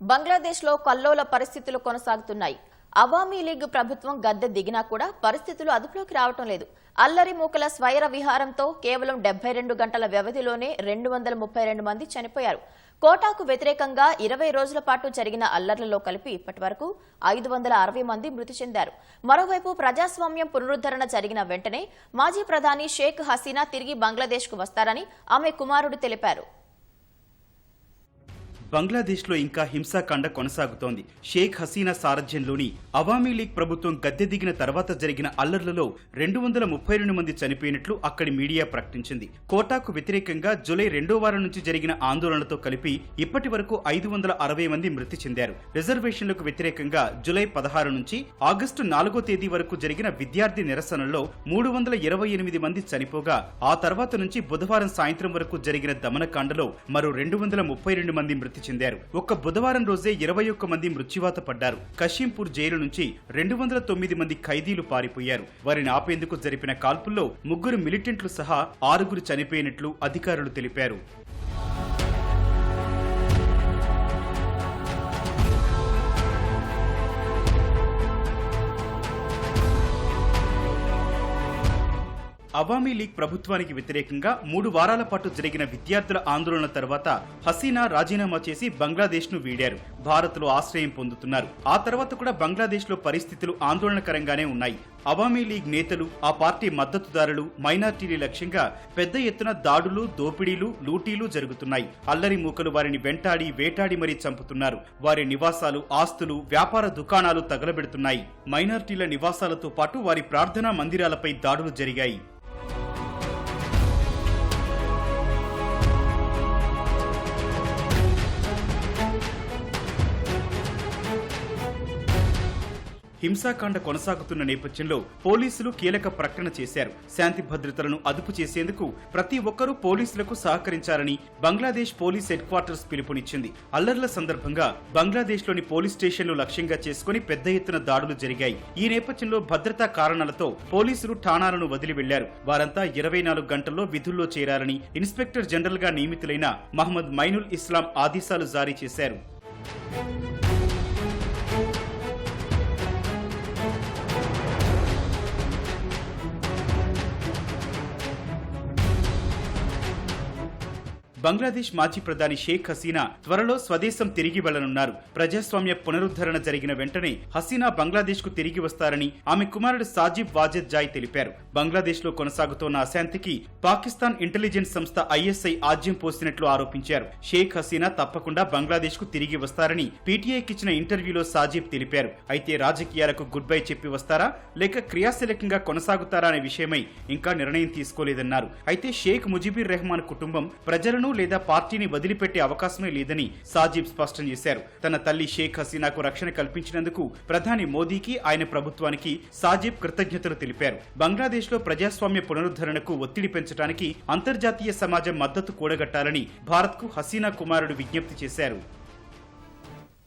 బంగ్లాదేశ్లో కల్లోల పరిస్థితులు కొనసాగుతున్నాయి. అవామీ లీగ్ ప్రభుత్వం గద్దె దిగినా కూడా పరిస్థితులు అదుపులోకి రావటం లేదు. అల్లరి మూకల స్వైర విహారంతో కేవలం డెబ్బై రెండు గంటల వ్యవధిలోనే రెండు వందల ముప్పై రెండు మంది చనిపోయారు. కోటాకు వ్యతిరేకంగా ఇరవై రోజుల పాటు జరిగిన అల్లర్లలో కలిపి ఇప్పటి వరకు ఐదు వందల అరవై మంది మృతి చెందారు. మరోవైపు ప్రజాస్వామ్యం పునరుద్ధరణ జరిగిన వెంటనే మాజీ ప్రధాని షేక్ హసీనా తిరిగి బంగ్లాదేశ్కు వస్తారని ఆమె కుమారుడు తెలిపారు. బంగ్లాదేశ్లో ఇంకా హింసాకాండ కొనసాగుతోంది. షేక్ హసీనా సారథ్యంలోని అవామీ లీగ్ ప్రభుత్వం గద్దె దిగిన తర్వాత జరిగిన అల్లర్లలో రెండు వందల ముప్పై రెండు మంది చనిపోయినట్లు అక్కడి మీడియా ప్రకటించింది. కోటాకు వ్యతిరేకంగా జూలై రెండో వారం నుంచి జరిగిన ఆందోళనలతో కలిపి ఇప్పటి వరకు ఐదు వందల అరవై మంది మృతి చెందారు. రిజర్వేషన్లకు వ్యతిరేకంగా జూలై పదహారు నుంచి ఆగస్టు నాలుగో తేదీ వరకు జరిగిన విద్యార్థి నిరసనలో మూడు వందల ఇరవై ఎనిమిది మంది చనిపోగా ఆ తర్వాత నుంచి బుధవారం సాయంత్రం వరకు జరిగిన దమనకాండలో మరో రెండు వందల ముప్పై రెండు మంది మృతి చెందారు. ఒక్క బుధవారం రోజే ఇరవై ఒక్క మంది మృత్యువాత పడ్డారు. కశీంపూర్ జైలు నుంచి రెండు వందల తొమ్మిది మంది ఖైదీలు పారిపోయారు. వారిని ఆపేందుకు జరిపిన కాల్పుల్లో ముగ్గురు మిలిటెంట్లు సహా ఆరుగురు చనిపోయినట్లు అధికారులు తెలిపారు. అవామీ లీగ్ ప్రభుత్వానికి వ్యతిరేకంగా మూడు వారాల పాటు జరిగిన విద్యార్థుల ఆందోళన తర్వాత హసీనా రాజీనామా చేసి బంగ్లాదేశ్ను వీడారు. భారత్లో ఆశ్రయం పొందుతున్నారు. ఆ తర్వాత కూడా బంగ్లాదేశ్లో పరిస్థితులు ఆందోళనకరంగానే ఉన్నాయి. అవామీ లీగ్ నేతలు ఆ పార్టీ మద్దతుదారులు మైనార్టీని లక్ష్యంగా పెద్ద ఎత్తున దాడులు దోపిడీలు లూటీలు జరుగుతున్నాయి. అల్లరి మూకలు వారిని వెంటాడి వేటాడి మరీ చంపుతున్నారు. వారి నివాసాలు ఆస్తులు వ్యాపార దుకాణాలు తగలబెడుతున్నాయి. మైనార్టీల నివాసాలతో పాటు వారి ప్రార్థనా మందిరాలపై దాడులు జరిగాయి. హింసాకాండ కొనసాగుతున్న నేపథ్యంలో పోలీసులు కీలక ప్రకటన చేశారు. శాంతి భద్రతలను అదుపు చేసేందుకు ప్రతి ఒక్కరూ పోలీసులకు సహకరించాలని బంగ్లాదేశ్ పోలీస్ హెడ్ క్వార్టర్స్ పిలుపునిచ్చింది. అల్లర్ల సందర్భంగా బంగ్లాదేశ్లోని పోలీస్ స్టేషన్లు లక్ష్యంగా చేసుకుని పెద్ద ఎత్తున దాడులు జరిగాయి. ఈ నేపథ్యంలో భద్రతా కారణాలతో పోలీసులు ఠాణాలను వదిలి వెళ్ళారు. వారంతా ఇరవై నాలుగు గంటల్లో విధుల్లో చేరాలని ఇన్స్పెక్టర్ జనరల్గా నియమితులైన మహమ్మద్ మైనుల్ ఇస్లాం ఆదేశాలు జారీ చేశారు. బంగ్లాదేశ్ మాజీ ప్రధాని షేక్ హసీనా త్వరలో స్వదేశం తిరిగి వెళ్ళనున్నారు ప్రజాస్వామ్య పునరుద్ధరణ జరిగిన వెంటనే హసీనా బంగ్లాదేశ్కు తిరిగి వస్తారని ఆమె కుమారుడు సాజిబ్ వాజెద్ జాయ్ తెలిపారు. బంగ్లాదేశ్లో కొనసాగుతోన్న అశాంతికి పాకిస్తాన్ ఇంటెలిజెన్స్ సంస్థ ఐఎస్ఐ ఆజ్యం పోసినట్లు ఆరోపించారు. షేక్ హసీనా తప్పకుండా బంగ్లాదేశ్కు తిరిగి వస్తారని పీటీఐకి ఇచ్చిన ఇంటర్వ్యూలో సాజిబ్ తెలిపారు. అయితే రాజకీయాలకు గుడ్ బై చెప్పి వస్తారా? లేక క్రియాశీలకంగా కొనసాగుతారా అనే విషయమై ఇంకా నిర్ణయం తీసుకోలేదన్నారు. అయితే షేక్ ముజిబుర్ రెహమాన్ కుటుంబం ప్రజలను లేదా పార్టీని వదిలిపెట్టే అవకాశమే లేదని సాజీబ్ స్పష్టం చేశారు. తన తల్లి షేక్ హసీనాకు రక్షణ కల్పించినందుకు ప్రధాని మోదీకి ఆయన ప్రభుత్వానికి సాజిబ్ కృతజ్ఞతలు తెలిపారు. బంగ్లాదేశ్లో ప్రజాస్వామ్య పునరుద్ధరణకు ఒత్తిడి పెంచడానికి అంతర్జాతీయ సమాజం మద్దతు కూడగట్టాలని భారత్కు హసీనా కుమారుడు విజ్ఞప్తి చేశారు.